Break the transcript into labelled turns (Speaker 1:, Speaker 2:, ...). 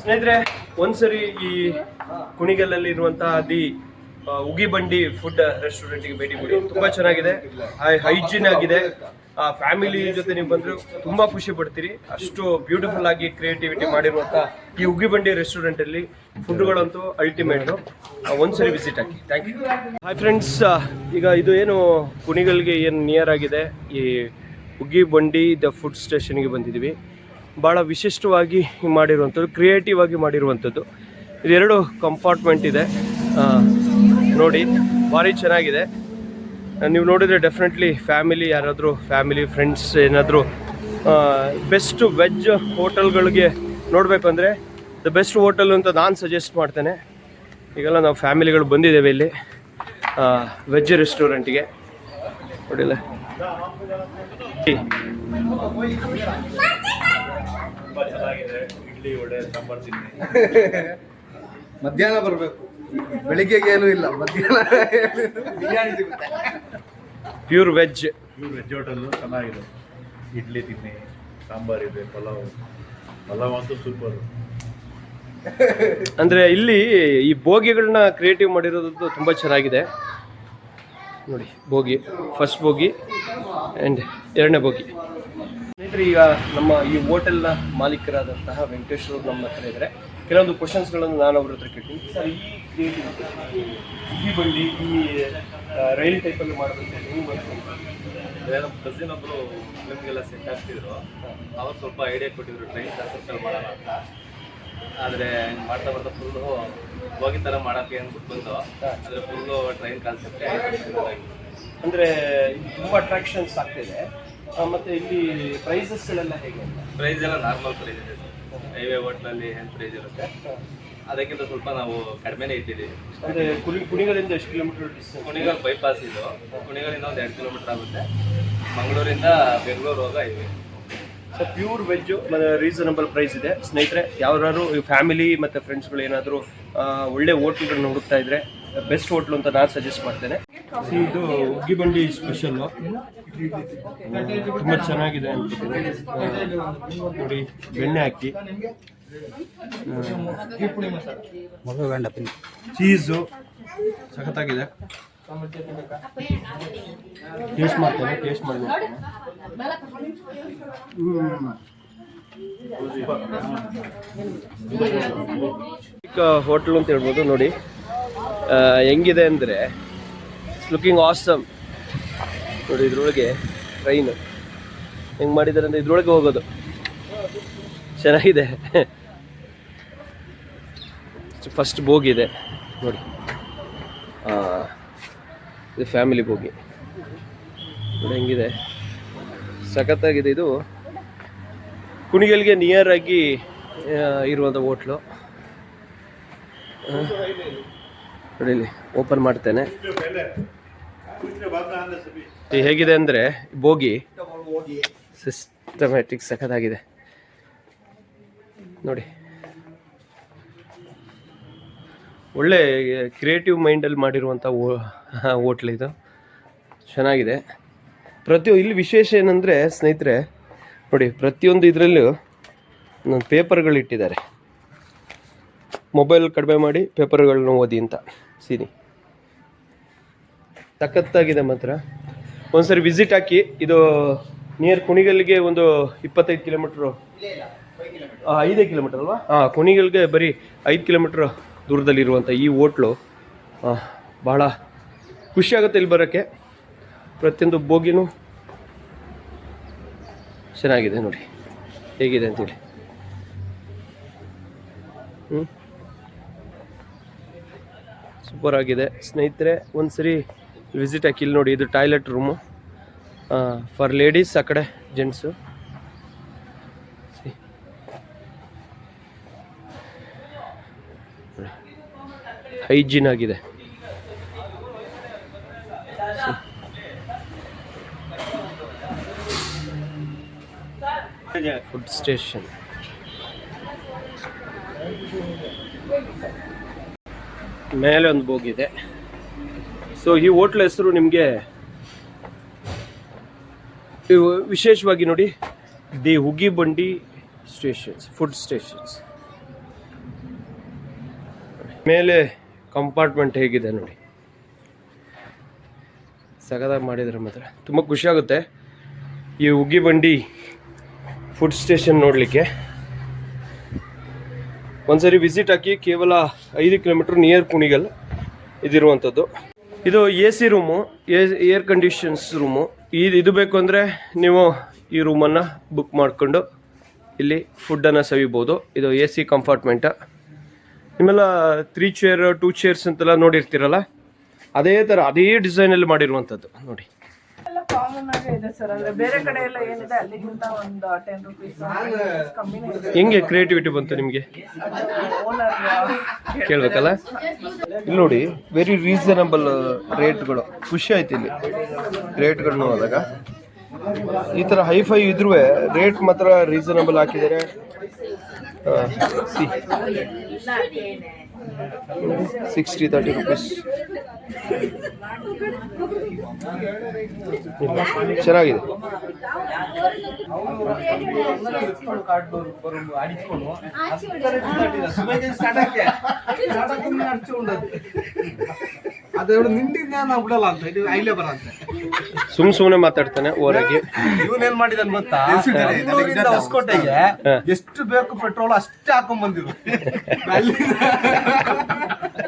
Speaker 1: ಸ್ನೇಹಿತರೆ, ಒಂದ್ಸರಿ ಈ ಕುಣಿಗಲ್ಲಲ್ಲಿ ಇರುವಂತಹ ದಿ ಉಗಿ ಉಗಿಬಂಡಿ ಫುಡ್ ರೆಸ್ಟೋರೆಂಟ್ಗೆ ಭೇಟಿ ಕೊಡಿ. ತುಂಬಾ ಚೆನ್ನಾಗಿದೆ. ಹೈಜೀನ್ ಆಗಿದೆ. ಫ್ಯಾಮಿಲಿ ಜೊತೆ ನೀವು ಬಂದ್ರೆ ತುಂಬಾ ಖುಷಿ ಪಡ್ತೀರಿ. ಅಷ್ಟು ಬ್ಯೂಟಿಫುಲ್ ಆಗಿ ಕ್ರಿಯೇಟಿವಿಟಿ ಮಾಡಿರುವಂತ ಈ ಉಗಿಬಂಡಿ ರೆಸ್ಟೋರೆಂಟ್ ಅಲ್ಲಿ ಫುಡ್ಗಳಂತೂ ಅಲ್ಟಿಮೇಟ್ ಒಂದ್ಸರಿ ವಿಸಿಟ್ ಹಾಕಿ. ಥ್ಯಾಂಕ್ ಯು ಹಾಯ್ ಫ್ರೆಂಡ್ಸ್ ಈಗ ಇದು ಏನು ಕುಣಿಗಲ್ಗೆ ಏನು ನಿಯರ್ ಆಗಿದೆ? ಈ ಉಗಿಬಂಡಿ ದ ಫುಡ್ ಸ್ಟೇಷನ್ಗೆ ಬಂದಿದ್ದೀವಿ. ಭಾಳ ವಿಶಿಷ್ಟವಾಗಿ ಮಾಡಿರುವಂಥದ್ದು ಕ್ರಿಯೇಟಿವ್ ಆಗಿ ಮಾಡಿರುವಂಥದ್ದು. ಇದೆರಡು ಕಂಪಾರ್ಟ್ಮೆಂಟ್ ಇದೆ. ನೋಡಿ, ಭಾರಿ ಚೆನ್ನಾಗಿದೆ. ನೀವು ನೋಡಿದರೆ ಡೆಫಿನೆಟ್ಲಿ ಫ್ಯಾಮಿಲಿ ಯಾರಾದರೂ ಫ್ಯಾಮಿಲಿ ಫ್ರೆಂಡ್ಸ್ ಏನಾದರೂ ಬೆಸ್ಟ್ ವೆಜ್ ಹೋಟೆಲ್ಗಳಿಗೆ ನೋಡಬೇಕು ಅಂದರೆ ದ ಬೆಸ್ಟ್ ಹೋಟೆಲ್ ಅಂತ ನಾನು ಸಜೆಸ್ಟ್ ಮಾಡ್ತೇನೆ. ಈಗೆಲ್ಲ ನಾವು ಫ್ಯಾಮಿಲಿಗಳು ಬಂದಿದ್ದೇವೆ ಇಲ್ಲಿ ವೆಜ್ ರೆಸ್ಟೋರೆಂಟಿಗೆ ನೋಡಿಲ್ಲ?
Speaker 2: ಮಧ್ಯಾಹ್ನ ಬರಬೇಕು. ಬೆಳಿಗ್ಗೆಗೆ ಏನು ಇಲ್ಲ. ಮಧ್ಯಾಹ್ನ ಬಿರಿಯಾನಿ ಸಿಗುತ್ತೆ.
Speaker 1: Pure veg
Speaker 3: pure veg hotel ಚೆನ್ನಾಗಿದೆ. ಇಡ್ಲಿ ತಿನ್ನಿ ಸಾಂಬಾರ್ ಇದೆ ಪಲಾವ್. ಪಲಾವ್ ಅಂತೂ ಸೂಪರ್
Speaker 1: ಅಂದರೆ ಇಲ್ಲಿ ಈ ಬೋಗಿಗಳನ್ನ ಕ್ರಿಯೇಟಿವ್ ಮಾಡಿರೋದು ತುಂಬ ಚೆನ್ನಾಗಿದೆ. ನೋಡಿ ಬೋಗಿ ಫಸ್ಟ್ ಬೋಗಿ ಆ್ಯಂಡ್ ಎರಡನೇ ಬೋಗಿ ಸ್ನೇಹಿತರೆ ಈಗ ನಮ್ಮ ಈ ಹೋಟೆಲ್ನ ಮಾಲೀಕರಾದಂತಹ ವೆಂಕಟೇಶ್ವರ ನಮ್ಮ ಹತ್ರ ಇದ್ದಾರೆ ಕೆಲವೊಂದು ಕ್ವಶನ್ಸ್ಗಳನ್ನು ನಾನು ಅವ್ರ ಹತ್ರ ಕೇಳ್ತೀನಿ. ಸರ್ ಈ ಈ ಬಂಡಿ ಈ ರೈಲ್ ಟೈಪಲ್ಲಿ ಮಾಡೋದಂತ ನೀವು ಮಾಡ್ಕೊಂಡು
Speaker 4: ನಮ್ಮ ಕಸಿನ್ ಒಬ್ರು ಫಿಲ್ಮ್ಗೆಲ್ಲ ಸೆಟ್ ಆಗ್ತಿದ್ರು ಅವ್ರು ಸ್ವಲ್ಪ ಐಡಿಯಾ ಕೊಟ್ಟಿದ್ರು ಟ್ರೈನ್ ಕಾನ್ಸೆಪ್ಟಲ್ಲಿ ಮಾಡೋಣ ಅಂತ. ಆದರೆ ಮಾಡ್ತಾ ಮಾಡ್ತಾ ಫುಲ್ಲು ಹೋಗಿ ಥರ ಮಾಡೋಕ್ಕೆ ಅಂದ್ಬಿಟ್ಟು ಬಂದು ಆದರೆ ಫುಲ್ಲು ಟ್ರೈನ್ ಕಾನ್ಸೆಪ್ಟ್
Speaker 1: ಅಂದರೆ ತುಂಬ ಅಟ್ರಾಕ್ಷನ್ಸ್ ಆಗ್ತಿದೆ. ಮತ್ತೆ ಇಲ್ಲಿ ಪ್ರೈಸಸ್ಗಳೆಲ್ಲ ಹೇಗೆ
Speaker 4: ಪ್ರೈಸ್ ಎಲ್ಲ ನಾರ್ಮಲ್ ಪ್ರೈಸ್ ಇದೆ ಹೈವೇ ಹೋಟ್ಲಲ್ಲಿ ಏನು ಪ್ರೈಸ್ ಇರುತ್ತೆ. ಅದಕ್ಕಿಂತ ಸ್ವಲ್ಪ ನಾವು ಕಡಿಮೆನೇ ಇಟ್ಟಿದ್ದೀವಿ.
Speaker 1: ಅಂದರೆ ಕುಣಿ ಕುಣಿಗಳಿಂದ ಎಷ್ಟು ಕಿಲೋಮೀಟರ್ ಡಿಸ್ಟೆನ್ಸ್
Speaker 4: ಕುಣಿಗಲ್ ಬೈಪಾಸ್ ಇದು. ಕುಣಿಗಳಿಂದ ಒಂದು ಎರಡು ಕಿಲೋಮೀಟರ್ ಆಗುತ್ತೆ. ಮಂಗಳೂರಿಂದ ಬೆಂಗಳೂರು ಹೋಗ ಇವೆ
Speaker 1: ಸೊ ಪ್ಯೂರ್ ವೆಜ್ಜು ಮತ್ತು ರೀಸನಬಲ್ ಪ್ರೈಸ್ ಇದೆ. ಸ್ನೇಹಿತರೆ ಯಾರು ಫ್ಯಾಮಿಲಿ ಮತ್ತು ಫ್ರೆಂಡ್ಸ್ಗಳು ಏನಾದರೂ ಒಳ್ಳೆ ಹೋಟ್ಲ್ಗಳನ್ನ ಹುಡುಕ್ತಾ ಇದ್ರೆ ಬೆಸ್ಟ್ ಹೋಟ್ಲು ಅಂತ ನಾನು ಸಜೆಸ್ಟ್ ಮಾಡ್ತೇನೆ. ಇದು ಉಗ್ಗಿಬಂಡಿ ಸ್ಪೆಷಲ್ಲು ತುಂಬ ಚೆನ್ನಾಗಿದೆ ಆ, ನೋಡಿ ಬೆಣ್ಣೆ ಹಾಕಿ. ಚೀಸು ಸಖತ್ತಾಗಿದೆ. ಟೇಸ್ಟ್ ಮಾಡ್ತೇನೆ ಟೇಸ್ಟ್ ಮಾಡಿ ಹೋಟ್ಲು ಅಂತ ಹೇಳ್ಬೋದು ನೋಡಿ. ಹೆಂಗಿದೆ ಅಂದರೆ ಲುಕಿಂಗ್ ಆಸಮ್ ನೋಡಿ ಇದ್ರೊಳಗೆ ಟ್ರೈನ್ ಹೆಂಗೆ ಮಾಡಿದ್ದಾರೆ ಅಂದರೆ ಇದ್ರೊಳಗೆ ಹೋಗೋದು. ಚೆನ್ನಾಗಿದೆ. ಫಸ್ಟ್ ಬೋಗಿ ಇದೆ. ನೋಡಿ. ಇದು ಫ್ಯಾಮಿಲಿ ಬೋಗಿ ನೋಡಿ ಹೆಂಗಿದೆ. ಸಖತ್ತಾಗಿದೆ ಇದು. ಕುಣಿಗಲ್ಗೆ ನಿಯರ್ ಆಗಿ ಇರುವಂಥ ಹೋಟ್ಲು. ನೋಡಿ ಓಪನ್ ಮಾಡ್ತೇನೆ. ಹೇಗಿದೆ ಅಂದರೆ ಬೋಗಿ ಸಿಸ್ಟಮ್ಯಾಟಿಕ್ ಸಖತ್ತಾಗಿದೆ. ನೋಡಿ. ಒಳ್ಳೆ ಕ್ರಿಯೇಟಿವ್ ಮೈಂಡಲ್ಲಿ ಮಾಡಿರುವಂಥ ಹೋಟ್ಲ್ ಇದು. ಚೆನ್ನಾಗಿದೆ. ಪ್ರತಿ ಇಲ್ಲಿ ವಿಶೇಷ ಏನಂದರೆ ಸ್ನೇಹಿತರೆ, ನೋಡಿ, ಪ್ರತಿಯೊಂದು ಇದರಲ್ಲೂ ನನ್ನ ಪೇಪರ್ಗಳು ಇಟ್ಟಿದ್ದಾರೆ ಮೊಬೈಲ್ ಕಡಿಮೆ ಮಾಡಿ ಪೇಪರ್ಗಳನ್ನ ಓದಿ ಅಂತ. ಸೀನಿ. ಸಖತ್ತಾಗಿದೆ ಮಾತ್ರ. ಒಂದ್ಸರಿ ವಿಸಿಟ್ ಹಾಕಿ, ಇದು ನಿಯರ್ ಕುಣಿಗಲ್ಗೆ ಒಂದು ಇಪ್ಪತ್ತೈದು ಕಿಲೋಮೀಟ್ರು ಐದೇ ಕಿಲೋಮೀಟರ್ ಅಲ್ವಾ? ಹಾಂ ಕುಣಿಗಲ್ಗೆ ಬರೀ ಐದು ಕಿಲೋಮೀಟ್ರ್ ದೂರದಲ್ಲಿರುವಂಥ ಈ ಹೋಟ್ಲು ಭಾಳ ಖುಷಿಯಾಗುತ್ತೆ ಇಲ್ಲಿ ಬರೋಕ್ಕೆ. ಪ್ರತಿಯೊಂದು ಬೋಗಿನೂ ಚೆನ್ನಾಗಿದೆ ನೋಡಿ. ಹೇಗಿದೆ ಅಂತೇಳಿ. ಹ್ಞೂ ಸೂಪರ್ ಆಗಿದೆ. ಸ್ನೇಹಿತರೆ ಒಂದು ಸರಿ ವಿಸಿಟ್ ಹಾಕಿ ಇಲ್ಲಿ ನೋಡಿ, ಇದು ಟಾಯ್ಲೆಟ್ ರೂಮು. ಫಾರ್ ಲೇಡೀಸ್ ಆ ಕಡೆ ಜೆಂಟ್ಸು ಹೈಜೀನ್ ಆಗಿದೆ. ಫುಡ್ ಸ್ಟೇಷನ್ ಮೇಲೆ ಒಂದು ಬೋಗಿದೆ. ಸೊ ಈ ಹೋಟ್ಲ್ ಹೆಸರು ನಿಮಗೆ ವಿಶೇಷವಾಗಿ ನೋಡಿ, the Ugi Bandi stations food stations ಮೇಲೆ ಕಂಪಾರ್ಟ್ಮೆಂಟ್ ಹೇಗಿದೆ ನೋಡಿ. ಸಗದಾಗಿ ಮಾಡಿದ್ರೆ ಮಾತ್ರ ತುಂಬ ಖುಷಿ ಆಗುತ್ತೆ. ಈ ಉಗಿ ಬಂಡಿ ಫುಡ್ ಸ್ಟೇಷನ್ ನೋಡಲಿಕ್ಕೆ. ಒಂದ್ಸರಿ ವಿಸಿಟ್ ಹಾಕಿ ಕೇವಲ ಐದು ಕಿಲೋಮೀಟರ್ ನಿಯರ್ ಕುಣಿಗಲ್ ಇದಿರುವಂಥದ್ದು ಇದು A C room air conditions room. ಇದು ಇದು ಬೇಕು ಅಂದರೆ ನೀವು ಈ ರೂಮನ್ನು ಬುಕ್ ಮಾಡಿಕೊಂಡು ಇಲ್ಲಿ ಫುಡ್ಡನ್ನು ಸವಿಬೋದು. ಇದು ಎ ಸಿ ಕಂಪಾರ್ಟ್ಮೆಂಟ ನಿಮ್ಮೆಲ್ಲ ತ್ರೀ ಚೇರ್ ಟೂ ಚೇರ್ಸ್ ಅಂತೆಲ್ಲ ನೋಡಿರ್ತೀರಲ್ಲ? ಅದೇ ಥರ ಅದೇ ಡಿಸೈನಲ್ಲಿ ಮಾಡಿರುವಂಥದ್ದು. ನೋಡಿ. ಹೆಂಗೆ ಕ್ರಿಯೇಟಿವಿಟಿ ಬಂತು ನಿಮಗೆ?
Speaker 5: ಓನರ್
Speaker 1: ಕೇಳ್ಬೇಕಲ್ಲ? ಇಲ್ಲಿ ನೋಡಿ ವೆರಿ ರೀಸನಬಲ್ ರೇಟ್ಗಳು ಖುಷಿ ಆಯ್ತು ಇಲ್ಲಿ. ರೇಟ್ಗಳು ನೋಡಿದಾಗ. ಈ ಥರ ಹೈಫೈ ಇದ್ರೂ ರೇಟ್ ಮಾತ್ರ ರೀಸನಬಲ್ ಹಾಕಿದ್ದಾರೆ ಸಿಕ್ಸ್ಟಿ ತರ್ಟಿ ರುಪೀಸ್. ಚೆನ್ನಾಗಿದೆ.
Speaker 2: ನಾವು ಬಿಡಲ್ಲ ಅಂತ ಇದು ಐಲೇ ಬರ ಅಂತ
Speaker 1: ಸುಮ್ ಸುಮ್ನೆ ಮಾತಾಡ್ತಾನೆ ಓರಾಗಿ.
Speaker 2: ಇವನೇನ್ ಮಾಡಿದನ್ ಗೊತ್ತಾ ಬೆಂಗಳೂರಿಂದ ಹೊಸಕೋಟೆಗೆ. ಎಷ್ಟು ಬೇಕು ಪೆಟ್ರೋಲ್ ಅಷ್ಟೇ ಹಾಕೊಂಡ್ ಬಂದಿರು